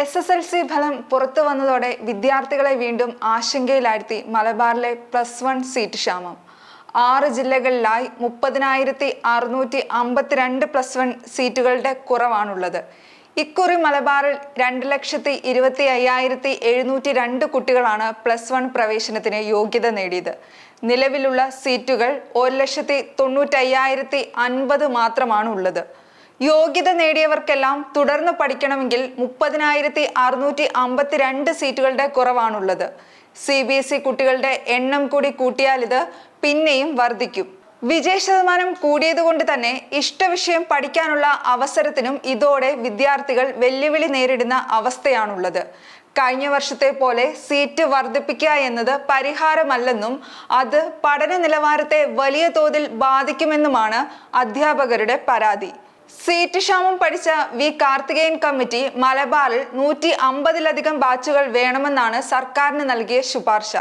S S L C ഫലം പുറത്തു വന്നതോടെ വിദ്യാർത്ഥികളെ വീണ്ടും ആശങ്കയിലാഴ്ത്തി മലബാറിലെ പ്ലസ് വൺ സീറ്റ് ക്ഷാമം. ആറ് ജില്ലകളിലായി മുപ്പതിനായിരത്തി അറുന്നൂറ്റി അമ്പത്തിരണ്ട് പ്ലസ് വൺ സീറ്റുകളുടെ കുറവാണുള്ളത്. ഇക്കുറി മലബാറിൽ രണ്ട് ലക്ഷത്തി ഇരുപത്തി അയ്യായിരത്തി എഴുന്നൂറ്റി രണ്ട് കുട്ടികളാണ് പ്ലസ് വൺ പ്രവേശനത്തിന് യോഗ്യത നേടിയത്. നിലവിലുള്ള സീറ്റുകൾ ഒരു ലക്ഷത്തി തൊണ്ണൂറ്റി അയ്യായിരത്തി അൻപത് മാത്രമാണ് ഉള്ളത് യോഗ്യത നേടിയവർക്കെല്ലാം തുടർന്ന് പഠിക്കണമെങ്കിൽ മുപ്പതിനായിരത്തി അറുന്നൂറ്റി അമ്പത്തിരണ്ട് സീറ്റുകളുടെ കുറവാണുള്ളത്. സി ബി എസ് ഇ കുട്ടികളുടെ എണ്ണം കൂടി കൂട്ടിയാൽ ഇത് പിന്നെയും വർദ്ധിക്കും. വിജയ ശതമാനം കൂടിയതുകൊണ്ട് തന്നെ ഇഷ്ടവിഷയം പഠിക്കാനുള്ള അവസരത്തിനും ഇതോടെ വിദ്യാർത്ഥികൾ വെല്ലുവിളി നേരിടുന്ന അവസ്ഥയാണുള്ളത്. കഴിഞ്ഞ വർഷത്തെ പോലെ സീറ്റ് വർദ്ധിപ്പിക്കുക എന്നത് പരിഹാരമല്ലെന്നും അത് പഠന നിലവാരത്തെ വലിയ തോതിൽ ബാധിക്കുമെന്നുമാണ് അധ്യാപകരുടെ പരാതി. സീറ്റ് ക്ഷാമം പഠിച്ച വി കാർത്തികേയൻ കമ്മിറ്റി മലബാറിൽ നൂറ്റി അമ്പതിലധികം ബാച്ചുകൾ വേണമെന്നാണ് സർക്കാരിന് നൽകിയ ശുപാർശ.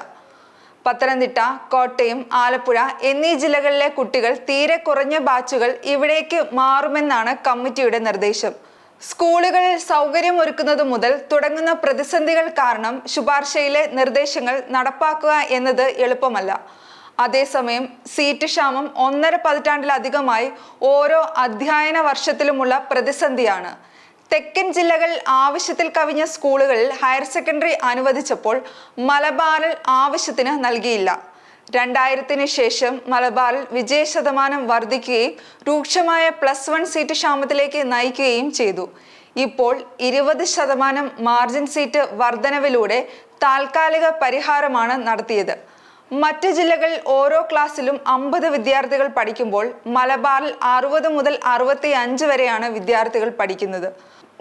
പത്തനംതിട്ട കോട്ടയം ആലപ്പുഴ എന്നീ ജില്ലകളിലെ കുട്ടികൾ തീരെ കുറഞ്ഞ ബാച്ചുകൾ ഇവിടേക്ക് മാറുമെന്നാണ് കമ്മിറ്റിയുടെ നിർദ്ദേശം. സ്കൂളുകളിൽ സൗകര്യം ഒരുക്കുന്നത് മുതൽ തുടങ്ങുന്ന പ്രതിസന്ധികൾ കാരണം ശുപാർശയിലെ നിർദ്ദേശങ്ങൾ നടപ്പാക്കുക എന്നത് എളുപ്പമല്ല. അതേസമയം സീറ്റ് ക്ഷാമം ഒന്നര പതിറ്റാണ്ടിലധികമായി ഓരോ അധ്യയന വർഷത്തിലുമുള്ള പ്രതിസന്ധിയാണ്. തെക്കൻ ജില്ലകൾ ആവശ്യത്തിൽ കവിഞ്ഞ സ്കൂളുകളിൽ ഹയർ സെക്കൻഡറി അനുവദിച്ചപ്പോൾ മലബാറിൽ ആവശ്യത്തിന് നൽകിയില്ല. രണ്ടായിരത്തിന് ശേഷം മലബാറിൽ വിജയ ശതമാനം വർദ്ധിക്കുകയും രൂക്ഷമായ പ്ലസ് വൺ സീറ്റ് ക്ഷാമത്തിലേക്ക് നയിക്കുകയും ചെയ്തു. ഇപ്പോൾ ഇരുപത് ശതമാനം മാർജിൻ സീറ്റ് വർധനവിലൂടെ താൽക്കാലിക പരിഹാരമാണ് നടത്തിയത്. മറ്റ് ജില്ലകളിൽ ഓരോ ക്ലാസ്സിലും അമ്പത് വിദ്യാർത്ഥികൾ പഠിക്കുമ്പോൾ മലബാറിൽ അറുപത് മുതൽ അറുപത്തി അഞ്ച് വരെയാണ് വിദ്യാർത്ഥികൾ പഠിക്കുന്നത്.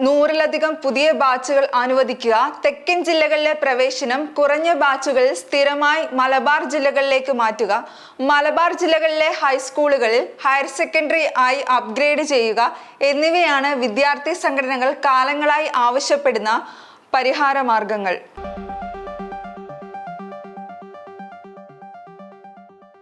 നൂറിലധികം പുതിയ ബാച്ചുകൾ അനുവദിക്കുക തെക്കൻ ജില്ലകളിലെ പ്രവേശനം കുറഞ്ഞ ബാച്ചുകളിൽ സ്ഥിരമായി മലബാർ ജില്ലകളിലേക്ക് മാറ്റുക മലബാർ ജില്ലകളിലെ ഹൈസ്കൂളുകളിൽ ഹയർ സെക്കൻഡറി ആയി അപ്ഗ്രേഡ് ചെയ്യുക എന്നിവയാണ് വിദ്യാർത്ഥി സംഘടനകൾ കാലങ്ങളായി ആവശ്യപ്പെടുന്ന പരിഹാര മാർഗങ്ങൾ